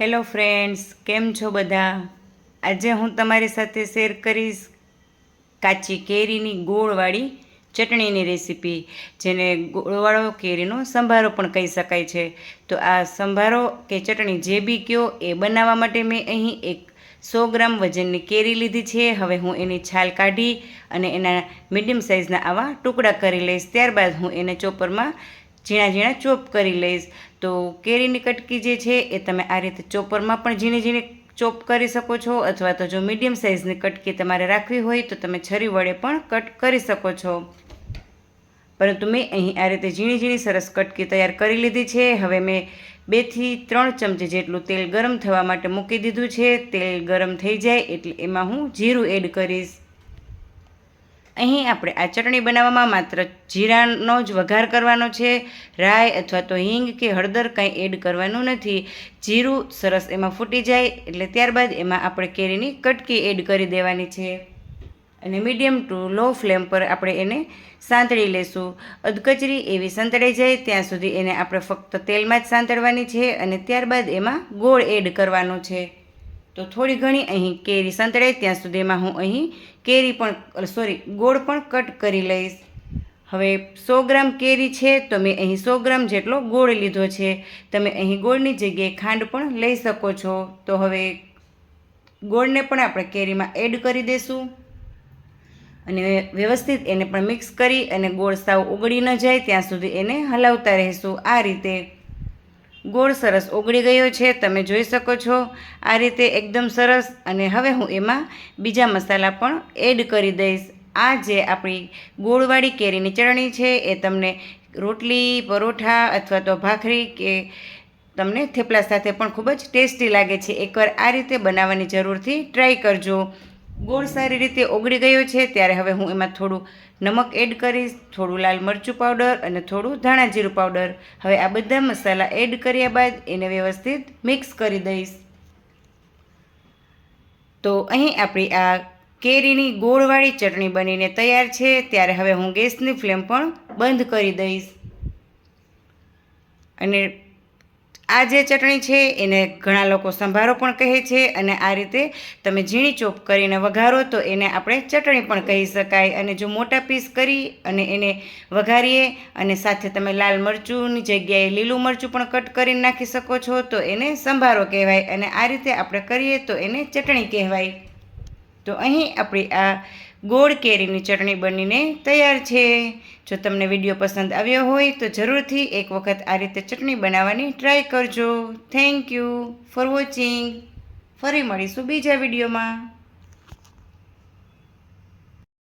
Hello friends, કેમ છો બધા? આજે હું તમારી સાથે શેર કરીશ કાચી કેરીની ગોળવાળી ચટણીની રેસીપી, જેને ગોળવાળો કેરીનો સંભારો પણ કહી શકાય છે. તો આ સંભારો કે ચટણી જે બી કયો એ બનાવવા માટે મેં અહીં એક સો ગ્રામ વજનની કેરી લીધી છે. હવે હું એની છાલ કાઢી અને એના મીડિયમ સાઇઝના આવા ટુકડા કરી લઈશ. ત્યારબાદ હું એને ચોપરમાં ઝીણા ઝીણા ચોપ કરી લઈશ. તો કેરીની કટકી જે છે એ તમે આ રીતે ચોપરમાં પણ ઝીણી ઝીણી ચોપ કરી શકો છો અથવા તો જો મીડિયમ સાઇઝની કટકી તમારે રાખવી હોય તો તમે છરી વડે પણ કટ કરી શકો છો. પરંતુ મેં અહીં આ રીતે ઝીણી ઝીણી સરસ કટકી તૈયાર કરી લીધી છે. હવે મેં બેથી ત્રણ ચમચી જેટલું તેલ ગરમ થવા માટે મૂકી દીધું છે. તેલ ગરમ થઈ જાય એટલે એમાં હું જીરું એડ કરીશ. અહીં આપણે આ ચટણી બનાવવામાં માત્ર જીરાનો જ વઘાર કરવાનો છે, રાઈ અથવા તો હિંગ કે હળદર કંઈ એડ કરવાનું નથી. જીરું સરસ એમાં ફૂટી જાય એટલે ત્યારબાદ એમાં આપણે કેરીની કટકી એડ કરી દેવાની છે. અને મીડિયમ ટુ લો ફ્લેમ પર આપણે એને સાંતળી લેશું. અધકચરી એવી સંતળાઈ જાય ત્યાં સુધી એને આપણે ફક્ત તેલમાં જ સાંતળવાની છે અને ત્યારબાદ એમાં ગોળ એડ કરવાનો છે. તો થોડી ઘણી અહીં કેરી સંતળાય ત્યાં સુધીમાં હું અહીં કેરી પણ સોરી ગોળ પણ કટ કરી લઈશ. હવે સો ગ્રામ કેરી છે તો મેં અહીં સો ગ્રામ જેટલો ગોળ લીધો છે. તમે અહીં ગોળની જગ્યાએ ખાંડ પણ લઈ શકો છો. તો હવે ગોળને પણ આપણે કેરીમાં એડ કરી દઈશું અને વ્યવસ્થિત એને પણ મિક્સ કરી અને ગોળ સાવ ઉગળી ન જાય, ત્યાં સુધી એને હલાવતા રહેશું. આ રીતે ગોળ સરસ ઓગળી ગયો છે, તમે જોઈ શકો છો. આ રીતે એકદમ સરસ અને હવે હું એમાં બીજા મસાલા પણ એડ કરી દઈશ. આ જે આપણી ગોળવાળી કેરીની ચટણી છે, એ તમને રોટલી, પરોઠા અથવા તો ભાખરી કે તમને થેપલા સાથે પણ ખૂબ જ ટેસ્ટી લાગે છે. એકવાર આ રીતે બનાવવાની જરૂરથી ટ્રાય કરજો. ગોળ સારી રીતે ઓગળી ગયો છે, ત્યારે હવે હું એમાં થોડું નમક એડ કરીશ, થોડું લાલ મરચું પાવડર અને થોડું ધાણા જીરું પાવડર. હવે આ બધા મસાલા એડ કર્યા બાદ એને વ્યવસ્થિત મિક્સ કરી દઈશ. તો અહીં આપણી આ કેરીની ગોળવાળી ચટણી બનીને તૈયાર છે, ત્યારે હવે હું ગેસની ફ્લેમ પણ બંધ કરી દઈશ. અને આ જે ચટણી છે એને ઘણા લોકો સંભારો પણ કહે છે અને આ રીતે તમે ઝીણી ચોપ કરીને વઘારો તો એને આપણે ચટણી પણ કહી શકાય. અને જો મોટા પીસ કરી અને એને વઘારીએ અને સાથે તમે લાલ મરચુંની જગ્યાએ લીલું મરચું પણ કટ કરીને નાખી શકો છો તો એને સંભારો કહેવાય અને આ રીતે આપણે કરીએ તો એને ચટણી કહેવાય. તો અહીં આપણી આ ગોળ કેરીની ચટણી બનીને તૈયાર છે. જો તમને વીડિયો પસંદ આવ્યો હોય તો જરૂરથી એક વખત આ રીતે ચટણી બનાવવાની ટ્રાય કરજો. થેન્ક યુ ફોર વોચિંગ ફરી મળીશું બીજા વિડીયોમાં.